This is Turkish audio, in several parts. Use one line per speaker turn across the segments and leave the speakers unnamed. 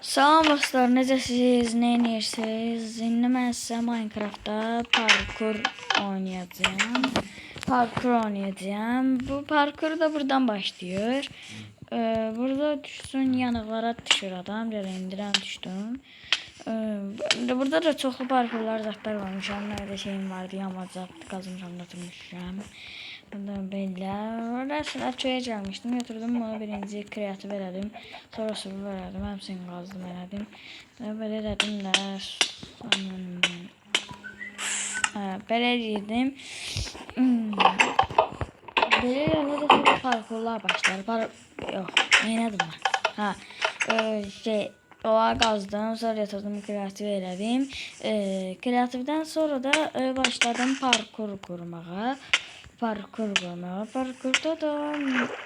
Salam dostlar, necəsiniz, nə edirsiniz? İndi mən sizə Minecraftda parkur oynayacağım. Parkur oynayacağım. Bu parkur da buradan başlıyor. Ee, burada düşsün yanıqlara düşür adam. Belə indirəm düşdüm. Ee, burada da çoxlu parkurlar zatlar varmış. Onlarda şeyim vardı, yamacaq qazmışam, götürmüşəm. Burada belə. Orada sıra çöyə gəlmişdim. Götürdüm bunu birinci kreativ elədim. Sonra sıvı verdim. Həmsini qazdım elədim. Və belə elədim də. sonra- belə. Hmm. Belə eləndə də sonra parkurlar başlar. Par yox, neylədim mən? Hə, e, şey Oğa qazdım, sonra yatırdım, kreativ elədim. E, kreativdən sonra da başladım parkur qurmağa. Parkur qurmağa. Parkurda da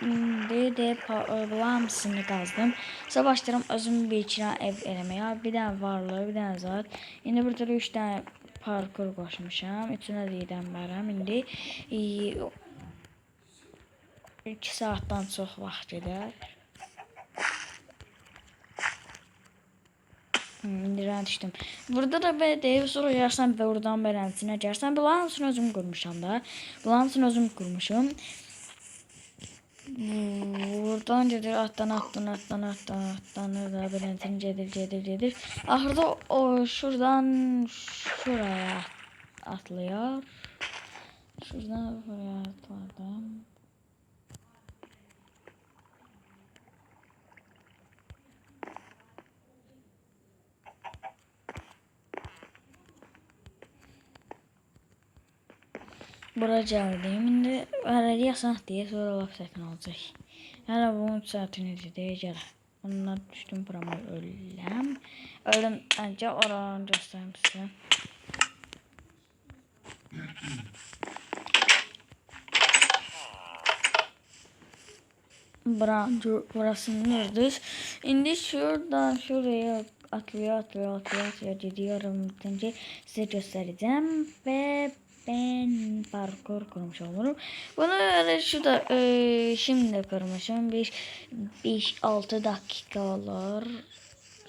indi de bunların hamısını qazdım. Sonra başlayıram özüm bir dənə ev eləməyə. Bir dənə varlı, bir dənə zat. İndi burada da üç dənə parkur qoşmuşam. Üçünə də yedən bərəm. İndi e, 2 saatdan çox vaxt gedər. Hmm, İndirən düşdüm. Burada da belə deyib sonra yarsan və oradan gəlsən. Bunların hamısını özüm qurmuşam da. Hamısını özüm qurmuşum. Buradan gedir atdan atdan atdan atdan atdan da beləsin gedir gedir gedir. Axırda o şuradan şuraya atlıyor. Şuradan buraya atladım. Bura gəldim. İndi hələlik yasan deyə sonra lap çətin olacaq. Hələ bunun saatini deyə gələ. Ondan düşdüm burama öləm. Ölüm əncə oranı göstərim sizə. Bura, burasını düz. İndi şuradan şuraya atlıyor, atlıyor, atlıyor, atlıyor gidiyorum. Şimdi size göstereceğim ve ben parkur kurmuş olurum. Bunu da şurada e, şimdi kurmuşum. Bir 5-6 dakika olur.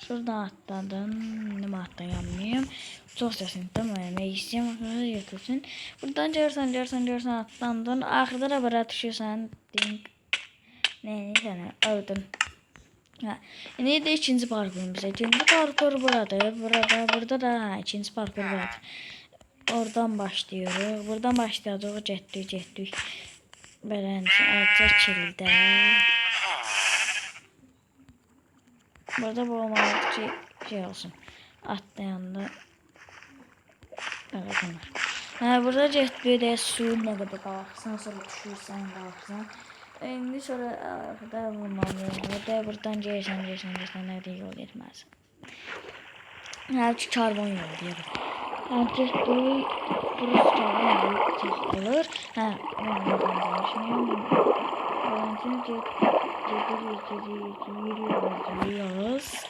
Şuradan atladım. Ne atlayamıyorum. Çok sesini öğrenmek istiyorum. Arkadaşlar götürsün. Buradan görsen görsen görsen atlandın. Axırda da bura düşürsən. Dink. Ne sana öldün. Ha. Yine de ikinci parkurumuz. İkinci parkur burada. Burada, burada da ha, ikinci parkur burada. Oradan başlıyoruz. Buradan başlayacağız. Getdik, getdik. Beləncə alacaq kildə. Burada bu olmalı ki şey olsun. Atlayanda Evet bunlar. Ha, burada getdik de su nə qədər qalxsan, sonra düşürsən, qalxsan. İndi sonra arkada vurmalı. Burada buradan gelirsən, gelirsən, gelirsən, nə deyil yol getməz. Hər ki karvan yolu deyirəm. Artık bu burası da takılır. Ha, ben buradan başlayayım. Valentin gidiyoruz, gidiyoruz, yürüyoruz, yürüyoruz.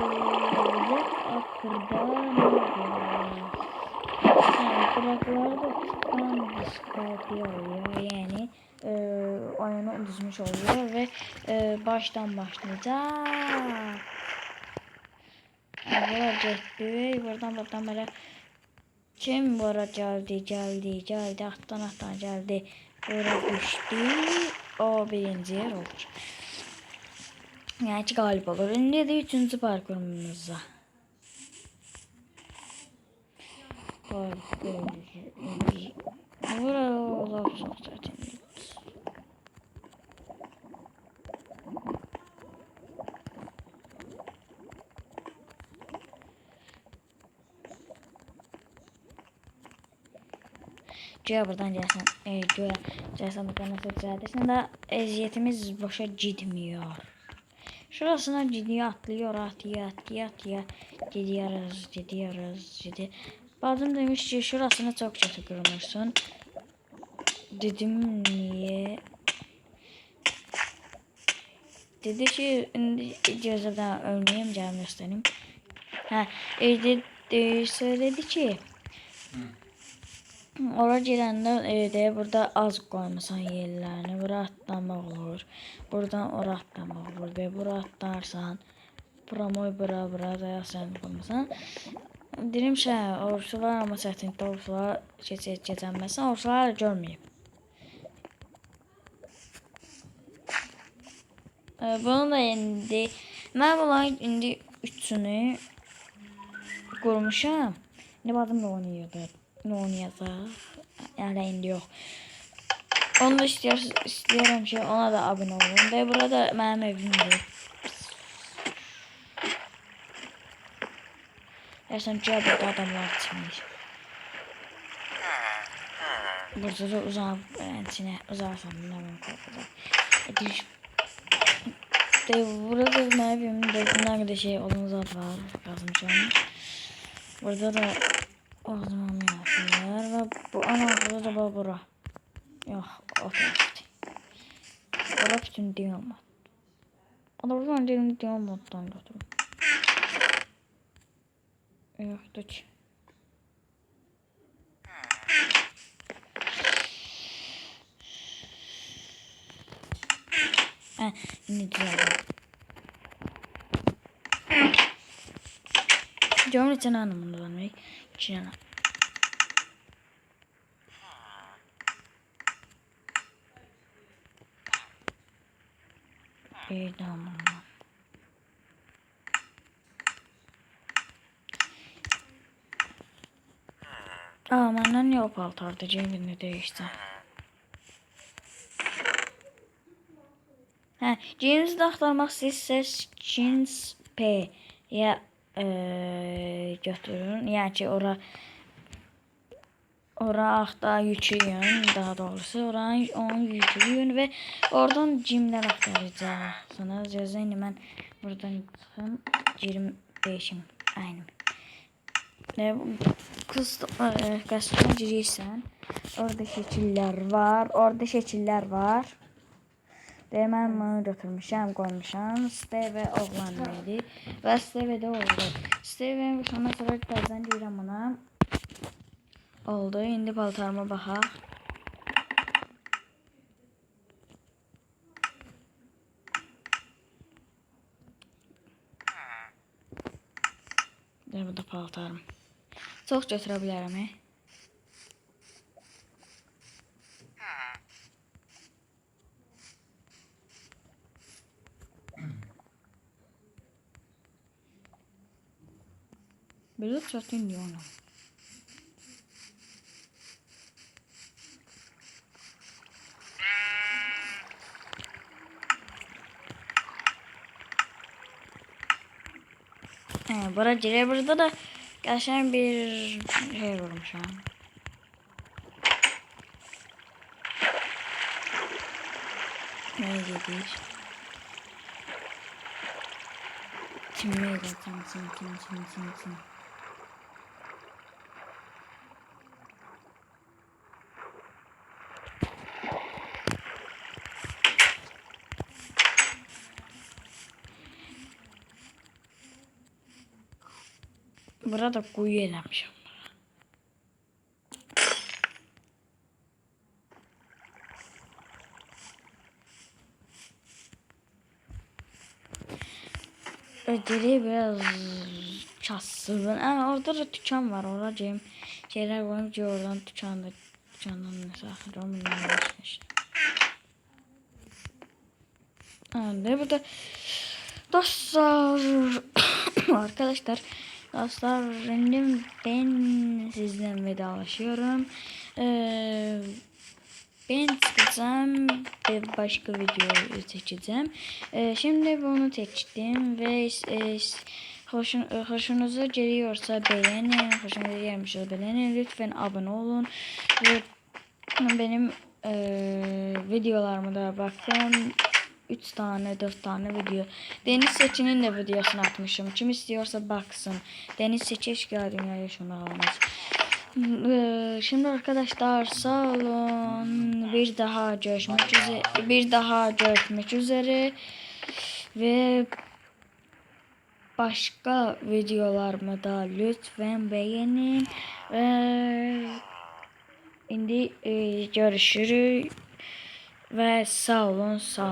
Böyle akırda ne yapıyoruz? Ha, kuraklar da tam diskalifiye oluyor. Yani e, oyunu düzmüş oluyor ve e, baştan başlayacak. Bura getdik. Buradan buradan belə kim bura gəldi, gəldi, atdan atdan gəldi. Bura düşdü. O birinci yer olur. Yəni ki, qalib olur. İndi də üçüncü parkurumuza. Parkur. Bura laf çox çətindir. Göğe buradan gelsin. E, buradan nasıl düzeltirsin de eziyetimiz boşa gitmiyor. Şurasına gidiyor atlıyor atlıyor atlıyor atlıyor. Gidiyoruz gidiyoruz gidiyor. Bazen demiş ki şurasını çok kötü kurmuşsun. Dedim niye? Dedi ki gözümden ölmeyeyim canım göstereyim. Ha, e, de, de, söyledi ki Ora girəndə e, deyə burada az qoymusan yerlərini. Bura atlamaq olur. Buradan ora atlamaq olur. Deyə bura atlarsan. Promoy bura bura da sən qoymusan. Dirim şey, orası var amma çətinlikdə orasular keçə keçənməsən, orasular görməyib. E, bunu da indi mən bunların indi üçünü qurmuşam. Ne badım da oynayırdı. Ne oynayacaq? Yəni indi yox. Onu da istəyir, istəyirəm ki, ona da abunə olun. Və burada mənim evimdir. Dersən ki, burada adamlar çıxmış. Burada da uzaq, içinə uzarsan, nə bilim, qorxuda. Edir. De, burada mənim evimdə nə qədər şey olan zat var, yazmışam. Burada da o zaman yapıyorlar ve bu ana burada da bu bura. Yok o tarafta. Bura bütün. O da buradan diyelim diyor moddan götürün. Yok dur. Ha, şimdi düzeldim. İçin anlamında vermek. için anlam. İyi tamam. Aa benden yok paltarda cebini değişti. Hə, də axtarmaq istəyirsiniz, jeans P ya e, götürün. Yəni ki, ora ora axta yükləyin, daha doğrusu oranı onu yükləyin və oradan cimlər axtaracaqsınız. Yazın mən buradan çıxım, girim değişim. Aynı. Ne kız e, gazeteye girirsən, orada şəkillər var, orada şəkillər var. Mən bunu götürmüşəm, qoymuşam. Steve oğlan idi və Steve də oldu. Steve ona sonra bəzən deyirəm ona. Oldu. İndi paltarıma baxaq. Də bu da paltarım. Çox götürə bilərəm. He? Çatın diyor ona. He, bura girə burada da qəşəng bir şey vurmuşam. Ne dedik? Timmeyi de tim tim tim tim tim tim. Burada kuyu eləmişəm. Ödeli biraz çassızın. Yani orada da tükan var. Orada Cem şeyler koymuş ki oradan tükan da tükandan mesela Roman işte. Yani burada dostlar arkadaşlar dostlar rendim ben sizden vedalaşıyorum. Ee, ben çıkacağım ve başka video seçeceğim. Ee, şimdi bunu seçtim ve e, hoşun, hoşunuza geliyorsa beğenin. Hoşunuza gelmişse beğenin. Lütfen abone olun. Ve benim e, videolarıma da bakın. 3 tane 4 tane video. Deniz Seçin'in de videosunu atmışım. Kim istiyorsa baksın. Deniz Seçi eşkıya dünya yaşında olmaz. Ee, Şimdi arkadaşlar sağ olun. Bir daha görüşmek üzere. Bir daha görüşmek üzere. Ve başka videolarımı da lütfen beğenin. Ve İndi e, görüşürük və sağ olun, sağ.